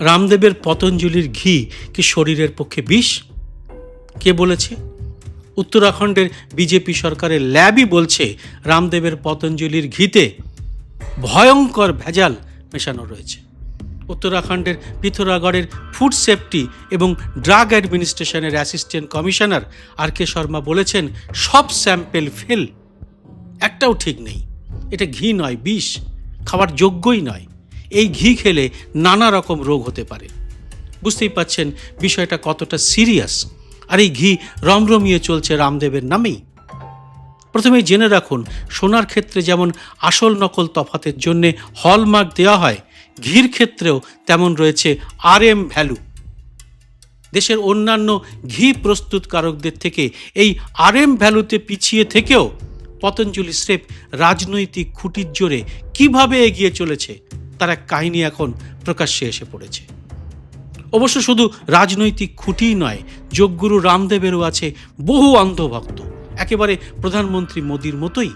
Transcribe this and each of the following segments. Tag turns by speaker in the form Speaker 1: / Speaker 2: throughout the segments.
Speaker 1: রামদেবের পতঞ্জলির ঘি কি শরীরের পক্ষে বিষ? কে বলেছে? উত্তরাখণ্ডের বিজেপি সরকারের ল্যাবই বলছে রামদেবের পতঞ্জলির ঘিতে ভয়ঙ্কর ভেজাল মেশানো রয়েছে। উত্তরাখণ্ডের পিথোরাগড়ের ফুড সেফটি এবং drug অ্যাডমিনিস্ট্রেশনের assistant commissioner R K Sharma বলেছেন, সব স্যাম্পেল ফেল। একটাও ঠিক নেই। এটা ঘি নয়, বিষ। খাওয়ার যোগ্যই নয়। এই ঘি খেলে নানা রকম রোগ হতে পারে। বুঝতেই পাচ্ছেন বিষয়টা কতটা সিরিয়াস। আর এই ঘি রমরমিয়ে চলছে রামদেবের নামেই। প্রথমেই জেনে রাখুন, সোনার ক্ষেত্রে যেমন আসল নকল তফাতের জন্য হলমার্ক দেওয়া হয়, ঘির ক্ষেত্রেও তেমন রয়েছে আর এম ভ্যালু। দেশের অন্যান্য ঘি প্রস্তুতকারকদের থেকে এই আর এম ভ্যালুতে পিছিয়ে থেকেও পতঞ্জলি স্রেফ রাজনৈতিক খুঁটির জোরে কীভাবে এগিয়ে চলেছে তার এক কাহিনী এখন প্রকাশ্যে এসে পড়েছে। অবশ্য শুধু রাজনৈতিক খুঁটিই নয়, যোগগুরু রামদেবেরও আছে বহু অন্ধভক্ত। একেবারে প্রধানমন্ত্রী মোদির মতোই।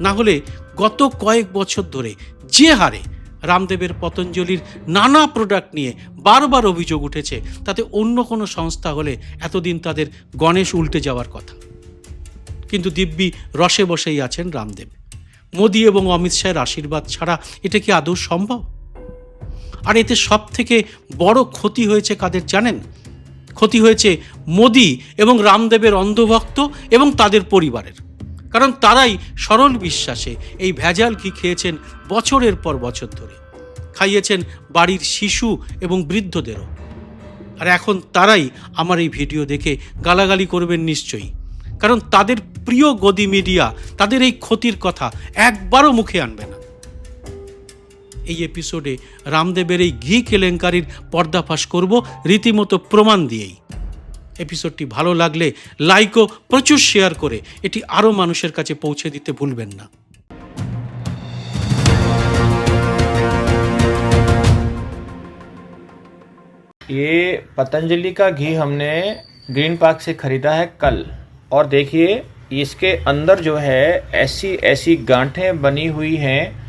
Speaker 1: না হলে গত কয়েক বছর ধরে যে হারে রামদেবের পতঞ্জলির নানা প্রোডাক্ট নিয়ে বারবার অভিযোগ উঠেছে, তাতে অন্য কোনো সংস্থা হলে এতদিন তাদের গণেশ উল্টে যাওয়ার কথা। কিন্তু দিব্যি রসে বসেই আছেন রামদেব। মোদি এবং অমিত শাহের আশীর্বাদ ছাড়া এটা কি আদৌ সম্ভব? আর এতে সব থেকে বড় ক্ষতি হয়েছে কাদের জানেন? ক্ষতি হয়েছে মোদি এবং রামদেবের অন্ধভক্ত এবং তাদের পরিবারের। কারণ তারাই সরল বিশ্বাসে এই ভেজাল ঘি খেয়েছেন বছরের পর বছর ধরে। খাইয়েছেন বাড়ির শিশু এবং বৃদ্ধদেরও। আর এখন তারাই আমার এই ভিডিও দেখে গালাগালি করবেন নিশ্চয়ই। কারণ তাদের প্রিয় গদি মিডিয়া তাদের এই ক্ষতির কথা একবারও মুখে আনবে না এই এপিসোডে রামদেবের এই ঘি কেলেঙ্কারির পর্দাফাশ করব রীতিমতো প্রমাণ দিয়েই এপিসোডটি ভালো লাগলে লাইক ও প্রচুর শেয়ার করে এটি আরও মানুষের কাছে পৌঁছে দিতে ভুলবেন না
Speaker 2: ये पतंजलि का घी हमने ग्रीन पार्क से खरीदा है कल और देखिए, इसके अंदर जो है, ऐसी ऐसी गांठें बनी हुई हैं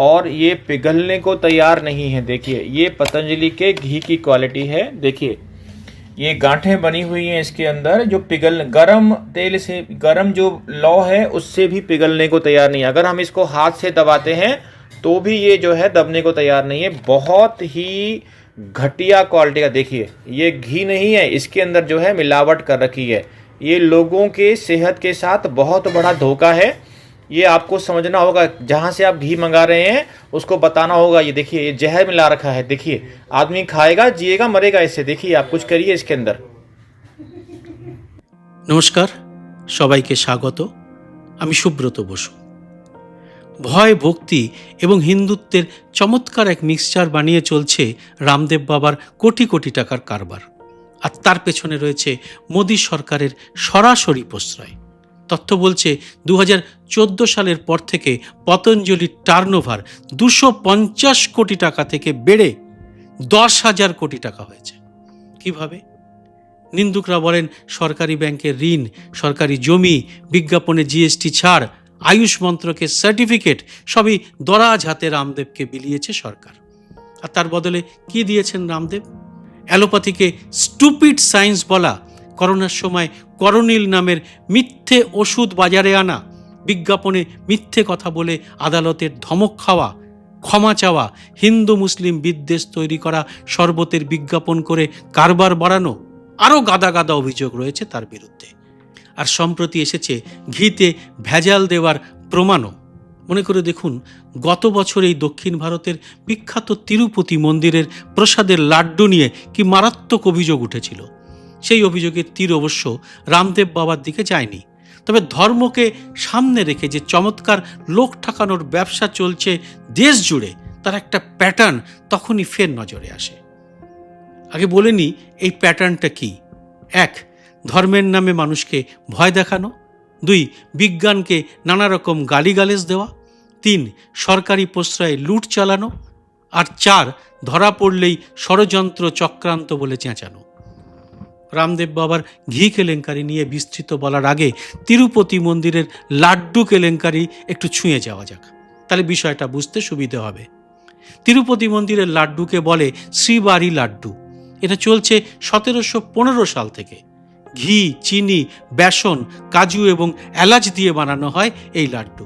Speaker 2: और ये पिघलने को तैयार नहीं है। देखिए, ये पतंजलि के घी की क्वालिटी है। देखिए, ये गांठें बनी हुई हैं इसके अंदर, जो पिघल, गरम तेल से, गरम जो लौ है, उससे भी पिघलने को तैयार नहीं है। अगर हम इसको हाथ से दबाते हैं तो भी ये जो है, दबने को तैयार नहीं है। बहुत ही घटिया क्वालिटी का, देखिए, ये घी नहीं है, इसके अंदर जो है मिलावट कर रखी है। ये लोगों के सेहत के साथ बहुत बड़ा धोखा है ये आपको समझना होगा जहाँ से आप घी मंगा रहे हैं उसको बताना होगा ये देखिए ये जहर मिला रखा है देखिए आदमी खाएगा जिएगा मरेगा इससे देखिए आप कुछ करिए इसके अंदर
Speaker 1: নমস্কার সবাইকে স্বাগত আমি সুব্রত বসু ভয় ভক্তি এবং হিন্দুত্বের চমৎকার এক মিক্সচার বানিয়ে চলছে রামদেব বাবার কোটি কোটি টাকার কারবার আর তার পেছনে রয়েছে মোদী সরকারের সরাসরি প্রশ্রয়। তথ্য বলছে দু হাজার চোদ্দ সালের পর থেকে পতঞ্জলির টার্নওভার দুশো পঞ্চাশ কোটি টাকা থেকে বেড়ে দশ হাজার কোটি টাকা হয়েছে। কীভাবে? নিন্দুকরা বলেন, সরকারি ব্যাংকের ঋণ, সরকারি জমি, বিজ্ঞাপনে জিএসটি ছাড়, আয়ুষ মন্ত্রকের সার্টিফিকেট সবই দরাজ হাতে রামদেবকে বিলিয়েছে সরকার। আর তার বদলে কি দিয়েছেন রামদেব? অ্যালোপ্যাথিকে স্টুপিড সায়েন্স বলা করোনার সময় করোনিল নামের মিথ্যে ওষুধ বাজারে আনা, বিজ্ঞাপনে মিথ্যে কথা বলে আদালতের ধমক খাওয়া, ক্ষমা চাওয়া, হিন্দু মুসলিম বিদ্বেষ তৈরি করা শরবতের বিজ্ঞাপন করে কারবার বাড়ানো, আরও গাদা গাদা অভিযোগ রয়েছে তার বিরুদ্ধে। আর সম্প্রতি এসেছে ঘিতে ভেজাল দেওয়ার প্রমাণও। মনে করে দেখুন, গত বছর এই দক্ষিণ ভারতের বিখ্যাত তিরুপতি মন্দিরের প্রসাদের লাড্ডু নিয়ে কি মারাত্মক অভিযোগ উঠেছিল। সেই অভিযোগের তীর অবশ্য রামদেব বাবার দিকে যায়নি। তবে ধর্মকে সামনে রেখে যে চমৎকার লোক ঠাকানোর ব্যবসা চলছে দেশ জুড়ে, তার একটা প্যাটার্ন তখনই ফের নজরে আসে। আগে বলে নিই এই প্যাটার্নটা কি? এক, ধর্মের নামে মানুষকে ভয় দেখানো। দুই, বিজ্ঞানকে নানা রকম গালিগালেজ দেওয়া। তিন, সরকারি প্রশ্রয়ে লুট চালানো। আর চার, ধরা পড়লেই ষড়যন্ত্র চক্রান্ত বলে চেঁচানো। রামদেব বাবার ঘি কেলেঙ্কারি নিয়ে বিস্তৃত বলার আগে তিরুপতি মন্দিরের লাড্ডু কেলেঙ্কারি একটু ছুঁয়ে যাওয়া যাক। তাহলে বিষয়টা বুঝতে সুবিধে হবে। তিরুপতি মন্দিরের লাড্ডুকে বলে শ্রীবাড়ি লাড্ডু। এটা চলছে সতেরোশো পনেরো সাল থেকে। ঘি, চিনি, বেসন, কাজু এবং এলাচ দিয়ে বানানো হয় এই লাড্ডু।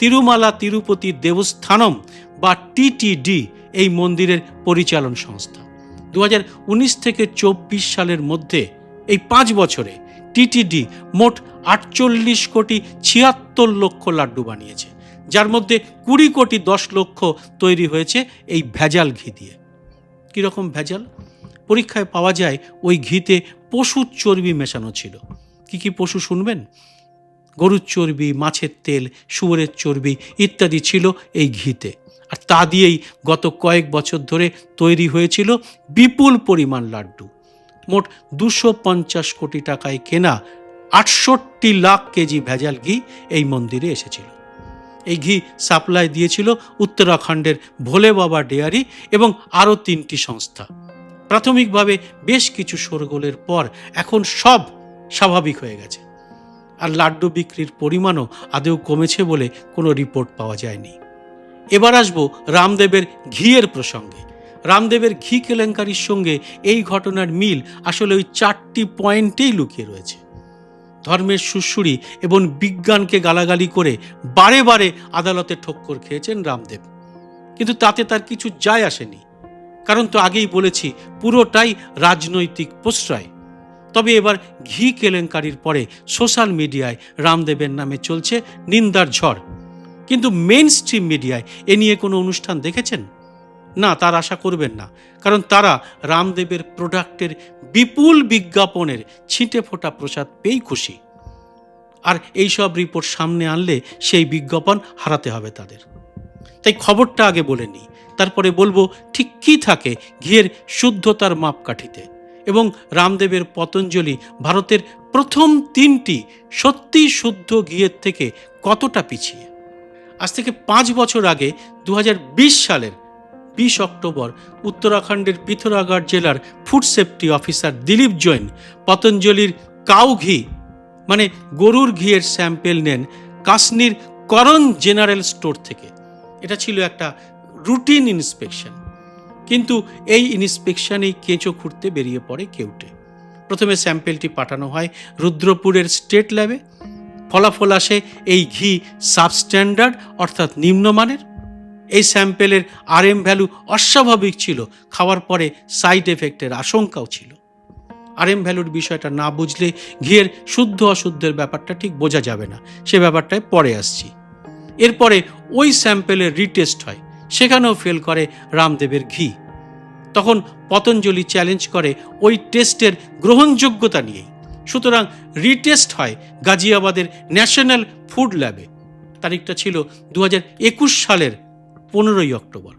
Speaker 1: তিরুমালা তিরুপতি দেবস্থানম বা টিটিডি এই মন্দিরের পরিচালন সংস্থা। দু হাজার উনিশ থেকে চব্বিশ সালের মধ্যে এই পাঁচ বছরে টিটিডি মোট আটচল্লিশ কোটি ছিয়াত্তর লক্ষ লাড্ডু বানিয়েছে, যার মধ্যে কুড়ি কোটি দশ লক্ষ তৈরি হয়েছে এই ভেজাল ঘি দিয়ে। কীরকম ভেজাল? পরীক্ষায় পাওয়া যায় ওই ঘিতে পশুর চর্বি মেশানো ছিল। কি কি পশু শুনবেন? গরুর চর্বি, মাছের তেল, শুয়োরের চর্বি ইত্যাদি ছিল এই ঘিতে। আর তা দিয়েই গত কয়েক বছর ধরে তৈরি হয়েছিল বিপুল পরিমাণ লাড্ডু। মোট দুশো পঞ্চাশ কোটি টাকায় কেনা আটষট্টি লাখ কেজি ভেজাল ঘি এই মন্দিরে এসেছিল। এই ঘি সাপ্লাই দিয়েছিল উত্তরাখণ্ডের ভোলে বাবা ডেয়ারি এবং আরও তিনটি সংস্থা। প্রাথমিকভাবে বেশ কিছু শোরগোলের পর এখন সব স্বাভাবিক হয়ে গেছে। আর লাড্ডু বিক্রির পরিমাণও আদৌ কমেছে বলে কোনো রিপোর্ট পাওয়া যায়নি। এবার আসব রামদেবের ঘিয়ের প্রসঙ্গে। রামদেবের ঘি কেলেঙ্কারির সঙ্গে এই ঘটনার মিল আসলে ওই চারটি পয়েন্টেই লুকিয়ে রয়েছে। ধর্মের সুশুরি এবং বিজ্ঞানকে গালাগালি করে বারে বারে আদালতে ঠক্কর খেয়েছেন রামদেব। কিন্তু তাতে তার কিছু যায় আসেনি। কারণ তো আগেই বলেছি, পুরোটাই রাজনৈতিক প্রশ্রয়। তবে এবার ঘি কেলেঙ্কারির পরে সোশ্যাল মিডিয়ায় রামদেবের নামে চলছে নিন্দার ঝড়। কিন্তু মেন স্ট্রিম মিডিয়ায় এ নিয়ে কোনো অনুষ্ঠান দেখেছেন? না, তার আশা করবেন না, কারণ তারা রামদেবের প্রোডাক্টের বিপুল বিজ্ঞাপনের ছিটে ফোটা প্রসাদ পেয়েই খুশি। আর এই সব রিপোর্ট সামনে আনলে সেই বিজ্ঞাপন হারাতে হবে তাদের। তাই খবরটা আগে বলে নিই। তারপরে বলব, ঠিক কী থাকে ঘিয়ের শুদ্ধতার মাপকাঠিতে? এবং রামদেবের পতঞ্জলি ভারতের প্রথম তিনটি সত্যি শুদ্ধ ঘিয়ের থেকে কতটা পিছিয়ে? আজ থেকে পাঁচ বছর আগে দু হাজার বিশ সালের বিশ অক্টোবর উত্তরাখণ্ডের পিথোরাগড় জেলার food safety officer Dilip Jain পতঞ্জলির cow ঘি মানে গরুর ঘিয়ের স্যাম্পেল নেন কাশ্মীর করণ জেনারেল স্টোর থেকে। এটা ছিল একটা রুটিন ইন্সপেকশন কিন্তু এই ইন্সপেকশনেই কেঁচো খুঁড়তে বেরিয়ে পড়ে কেউটে প্রথমে স্যাম্পেলটি পাঠানো হয় রুদ্রপুরের স্টেট ল্যাবে ফলাফল আসে এই ঘি সাবস্ট্যান্ডার্ড অর্থাৎ নিম্নমানের। এই স্যাম্পেলের আর এম ভ্যালু অস্বাভাবিক ছিল, খাওয়ার পরে সাইড এফেক্টের আশঙ্কাও ছিল। আর এম ভ্যালুর বিষয়টা না বুঝলে ঘিয়ের শুদ্ধ অশুদ্ধের ব্যাপারটা ঠিক বোঝা যাবে না। সে ব্যাপারটায় পরে আসছি। এরপরে ওই স্যাম্পেলের রিটেস্ট হয়, সেখানেও ফেল করে রামদেবের ঘি। তখন পতঞ্জলি চ্যালেঞ্জ করে ওই টেস্টের গ্রহণযোগ্যতা নিয়েই। সুতরাং রিটেস্ট হয় গাজিয়াবাদের ন্যাশনাল ফুড ল্যাবে। তারিখটা ছিল দু সালের পনেরোই অক্টোবর।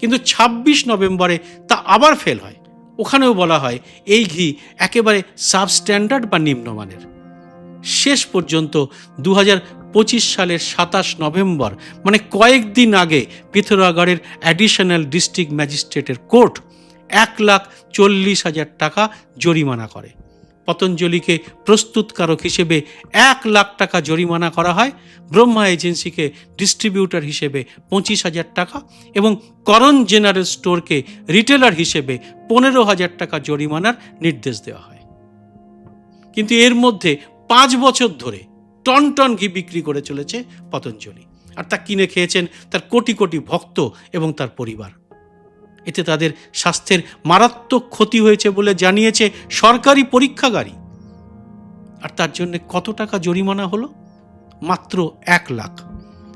Speaker 1: কিন্তু ২৬ নভেম্বরে তা আবার ফেল হয়। ওখানেও বলা হয় এই ঘি একেবারে সাবস্ট্যান্ডার্ড বা নিম্নমানের। শেষ পর্যন্ত দু সালের সাতাশ নভেম্বর মানে কয়েকদিন আগে পিথোরাগড়ের অ্যাডিশনাল ডিস্ট্রিক্ট ম্যাজিস্ট্রেটের কোর্ট এক লাখ চল্লিশ হাজার টাকা জরিমানা করে। পতঞ্জলিকে প্রস্তুতকারক হিসেবে এক লাখ টাকা জরিমানা করা হয়, ব্রহ্মা এজেন্সিকে ডিস্ট্রিবিউটর হিসেবে পঁচিশ হাজার টাকা এবং করণ জেনারেল স্টোরকে রিটেলার হিসেবে পনেরো হাজার টাকা জরিমানার নির্দেশ দেওয়া হয়। কিন্তু এর মধ্যে পাঁচ বছর ধরে টন টন ঘি বিক্রি করে চলেছে পতঞ্জলি। আর তা কিনে খেয়েছেন তার কোটি কোটি ভক্ত এবং তার পরিবার। এতে তাদের স্বাস্থ্যের মারাত্মক ক্ষতি হয়েছে বলে জানিয়েছে সরকারি পরীক্ষাগারী আর তার জন্য কত টাকা জরিমানা হলো? মাত্র এক লাখ।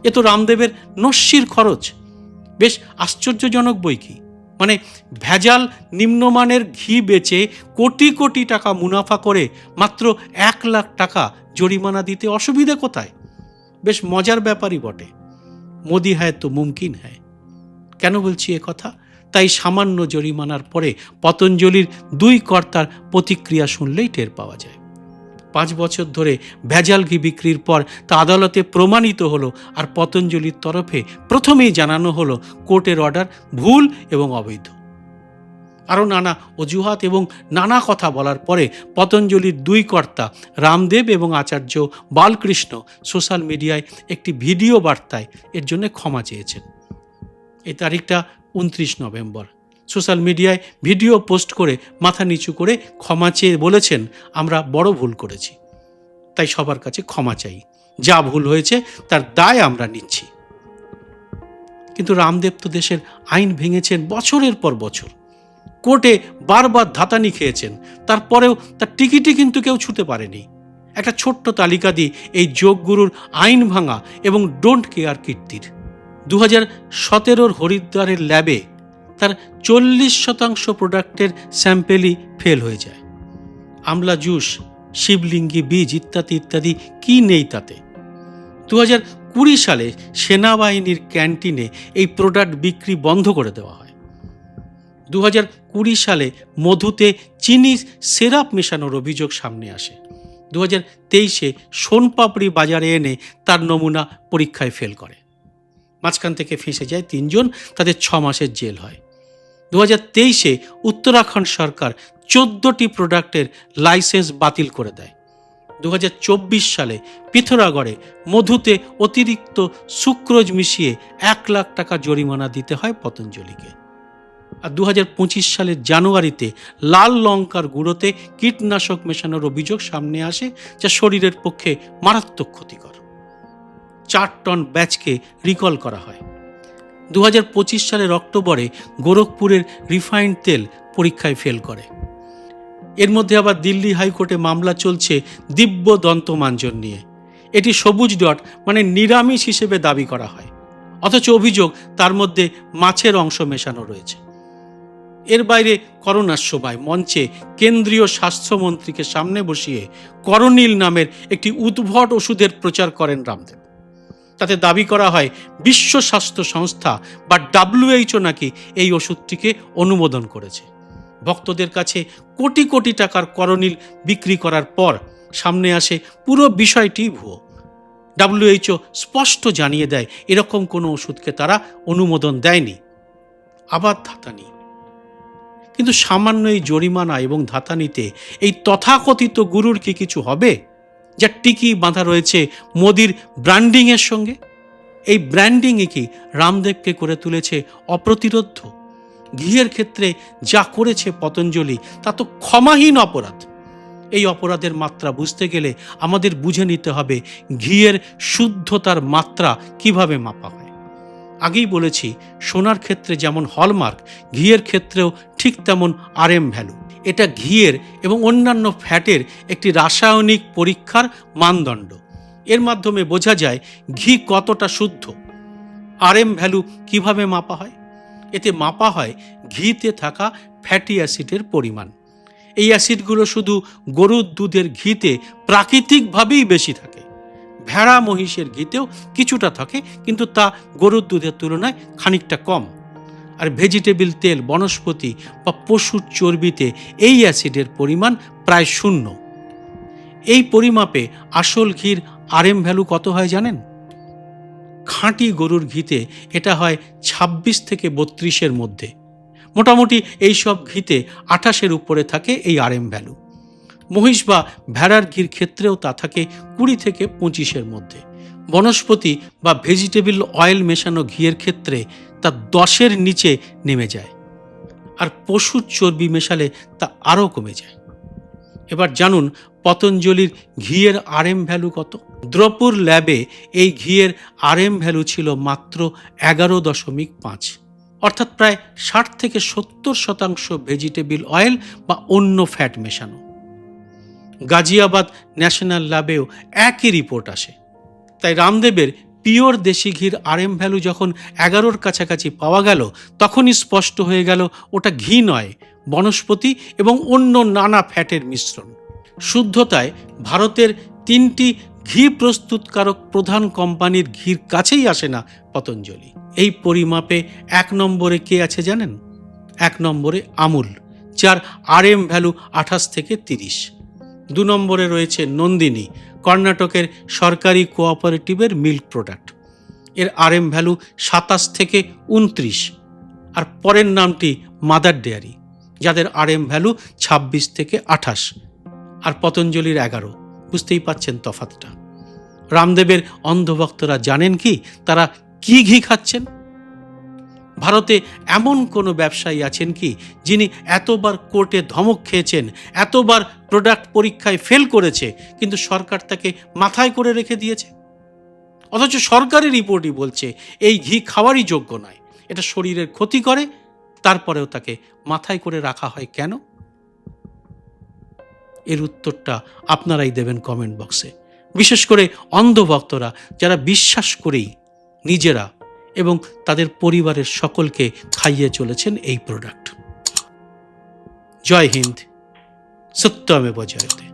Speaker 1: এ তো রামদেবের নস্যির খরচ। বেশ আশ্চর্যজনক বই কি। মানে ভেজাল নিম্নমানের ঘি বেচে কোটি কোটি টাকা মুনাফা করে মাত্র এক লাখ টাকা জরিমানা দিতে অসুবিধে কোথায়? বেশ মজার ব্যাপারই বটে। মোদি হ্যায় তো মুমকিন হ্যায় কেন বলছি এ কথা? তাই সামান্য জরিমানার পরে পতঞ্জলির দুই কর্তার প্রতিক্রিয়া শুনলেই টের পাওয়া যায়। পাঁচ বছর ধরে ভেজাল ঘি বিক্রির পর তা আদালতে প্রমাণিত হলো আর পতঞ্জলির তরফে প্রথমেই জানানো হলো কোর্টের অর্ডার ভুল এবং অবৈধ। আরও নানা অজুহাত এবং নানা কথা বলার পরে পতঞ্জলির দুই কর্তা রামদেব এবং আচার্য বালকৃষ্ণ সোশ্যাল মিডিয়ায় একটি ভিডিও বার্তায় এর জন্য ক্ষমা চেয়েছেন। এই তারিখটা উনত্রিশ নভেম্বর। সোশ্যাল মিডিয়ায় ভিডিও পোস্ট করে মাথা নিচু করে ক্ষমা চেয়ে বলেছেন, আমরা বড় ভুল করেছি। তাই সবার কাছে ক্ষমা চাই। যা ভুল হয়েছে, তার দায় আমরা নিচ্ছি। কিন্তু রামদেব তো দেশের আইন ভেঙেছেন বছরের পর বছর। কোর্টে বারবার ধাতানি খেয়েছেন। তারপরেও তার টিকিটই কিন্তু কেউ ছুতে পারেনি। একটা ছোট্ট তালিকা দিই এই যোগগুরুর আইন ভাঙা এবং ডোন্ট কেয়ার কীর্তির। দু হাজার সতেরোর হরিদ্বারের ল্যাবে তার চল্লিশ শতাংশ প্রোডাক্টের স্যাম্পেলই ফেল হয়ে যায়। আমলা জুস, শিবলিঙ্গি বীজ ইত্যাদি ইত্যাদি কি নেই তাতে? দু হাজার কুড়ি সালে সেনাবাহিনীর ক্যান্টিনে এই প্রোডাক্ট বিক্রি বন্ধ করে দেওয়া হয়। দু হাজার কুড়ি সালে মধুতে চিনি সেরাপ মেশানোর অভিযোগ সামনে আসে। দু হাজার তেইশে সোনপাপড়ি বাজারে এনে তার নমুনা পরীক্ষায় ফেল করে। মাঝখান থেকে ফেঁসে যায় তিনজন তাদের ছ মাসের জেল হয়। দু হাজার তেইশে উত্তরাখণ্ড সরকার চোদ্দোটি প্রোডাক্টের লাইসেন্স বাতিল করে দেয়। দু হাজার চব্বিশ সালে পিথোরাগড়ে মধুতে অতিরিক্ত সুক্রোজ মিশিয়ে এক লাখ টাকা জরিমানা দিতে হয় পতঞ্জলিকে। আর দু হাজার পঁচিশ সালের জানুয়ারিতে লাল লঙ্কার গুঁড়োতে কীটনাশক মেশানোর অভিযোগ সামনে আসে, যা শরীরের পক্ষে মারাত্মক ক্ষতিকর। চার টন ব্যাচকে রিকল করা হয়। দু হাজার পঁচিশ সালের অক্টোবরে গোরখপুরের রিফাইন্ড তেল পরীক্ষায় ফেল করে। এর মধ্যে আবার দিল্লি হাইকোর্টে মামলা চলছে দিব্য দন্তমাঞ্জন নিয়ে। এটি সবুজ ডট মানে নিরামিষ হিসেবে দাবি করা হয়। অথচ অভিযোগ তার মধ্যে মাছের অংশ মেশানো রয়েছে। এর বাইরে করোনার সময় মঞ্চে কেন্দ্রীয় স্বাস্থ্যমন্ত্রীকে সামনে বসিয়ে করণিল নামের একটি উদ্ভট ওষুধের প্রচার করেন রামদেব। তাতে দাবি করা হয় বিশ্ব স্বাস্থ্য সংস্থা বা ডাব্লিউএইচও নাকি এই ওষুধটিকে অনুমোদন করেছে। ভক্তদের কাছে কোটি কোটি টাকার করণিল বিক্রি করার পর সামনে আসে পুরো বিষয়টি ভুয়ো। ডাব্লিউএইচও স্পষ্ট জানিয়ে দেয় এরকম কোনো ওষুধকে তারা অনুমোদন দেয়নি। আবার ধাতানি কিন্তু সামান্য এই জরিমানা এবং ধাতানিতে এই তথাকথিত গুরুর কি কিছু হবে? যা টিকি বাঁধা রয়েছে মোদির ব্র্যান্ডিংয়ের সঙ্গে। এই ব্র্যান্ডিংয়ে কি রামদেবকে করে তুলেছে অপ্রতিরোধ্য ঘিয়ের ক্ষেত্রে যা করেছে পতঞ্জলি, তা তো ক্ষমাহীন অপরাধ। এই অপরাধের মাত্রা বুঝতে গেলে আমাদের বুঝে নিতে হবে ঘিয়ের শুদ্ধতার মাত্রা কীভাবে মাপা হয়। আগেই বলেছি, সোনার ক্ষেত্রে যেমন হলমার্ক, ঘিয়ের ক্ষেত্রেও ঠিক তেমন আরএম ভ্যালু। এটা ঘিয়ের এবং অন্যান্য ফ্যাটের একটি রাসায়নিক পরীক্ষার মানদণ্ড। এর মাধ্যমে বোঝা যায় ঘি কতটা শুদ্ধ। আরএম ভ্যালু কীভাবে মাপা হয়? এতে মাপা হয় ঘিতে থাকা ফ্যাটি অ্যাসিডের পরিমাণ। এই অ্যাসিডগুলো শুধু গরুর দুধের ঘিতে প্রাকৃতিকভাবেই বেশি থাকে। ভেড়া, মহিষের ঘিতেও কিছুটা থাকে, কিন্তু তা গরুর দুধের তুলনায় খানিকটা কম। আর ভেজিটেবল তেল, বনস্পতি বা পশুর চর্বিতে এই অ্যাসিডের পরিমাণ প্রায় শূন্য। এই পরিমাপে আসল ঘির আরএম ভ্যালু কত হয় জানেন? খাঁটি গরুর ঘিতে এটা হয় ২৬ থেকে বত্রিশের মধ্যে। মোটামুটি এই সব ঘিতে আঠাশের উপরে থাকে এই আরএম ভ্যালু। মহিষ বা ভেড়ার ঘির ক্ষেত্রেও তা থাকে কুড়ি থেকে পঁচিশের মধ্যে। বনস্পতি বা ভেজিটেবল অয়েল মেশানো ঘিয়ের ক্ষেত্রে তা দশের নিচে নেমে যায়, আর পশুর চর্বি মেশালে তা আরও কমে যায়। এবার জানুন পতঞ্জলির ঘিয়ের আরএম ভ্যালু কত? দ্রপুর ল্যাবে এই ঘিয়ের আরএম ভ্যালু ছিল মাত্র এগারো দশমিক পাঁচ, অর্থাৎ প্রায় ষাট থেকে সত্তর শতাংশ ভেজিটেবল অয়েল বা অন্য ফ্যাট মেশানো। গাজিয়াবাদ ন্যাশনাল ল্যাবেও একই রিপোর্ট আসে। তাই রামদেবের পিওর দেশি ঘির আরএম ভ্যালু যখন এগারোর কাছাকাছি পাওয়া গেল, তখনই স্পষ্ট হয়ে গেল ওটা ঘি নয়, বনস্পতি এবং অন্য নানা ফ্যাটের মিশ্রণ। শুদ্ধতায় ভারতের তিনটি ঘি প্রস্তুতকারক প্রধান কোম্পানির ঘির কাছেই আসে না পতঞ্জলি। এই পরিমাপে এক নম্বরে কে আছে জানেন? এক নম্বরে আমুল, যার আরএম ভ্যালু আঠাশ থেকে তিরিশ। দু নম্বরে রয়েছে নন্দিনী কর্ণাটকের সরকারি কোঅপারেটিভের মিল্ক প্রোডাক্ট। এর আর এম ভ্যালু সাতাশ থেকে উনত্রিশ আর পরের নামটি মাদার ডেয়ারি, যাদের আর এম ভ্যালু ছাব্বিশ থেকে আঠাশ। আর পতঞ্জলির এগারো। বুঝতেই পাচ্ছেন তফাতটা রামদেবের অন্ধভক্তরা জানেন কি? তারা কি ঘি খাচ্ছেন? ভারতে এমন কোনো ব্যবসায়ী আছেন কি, যিনি এতবার কোর্টে ধমক খেয়েছেন, এতবার প্রোডাক্ট পরীক্ষায় ফেল করেছে, কিন্তু সরকার তাকে মাথায় করে রেখে দিয়েছে? অথচ সরকারি রিপোর্টই বলছে, এই ঘি খাওয়ারই যোগ্য নয়। এটা শরীরের ক্ষতি করে, তারপরেও তাকে মাথায় করে রাখা হয় কেন? এর উত্তরটা আপনারাই দেবেন কমেন্ট বক্সে। বিশেষ করে অন্ধভক্তরা, যারা বিশ্বাস করেই নিজেরা এবং তাদের পরিবারের সকলকে খাইয়ে চলেছেন এই প্রোডাক্ট জয় হিন্দ সত্য আমি বজায়তে।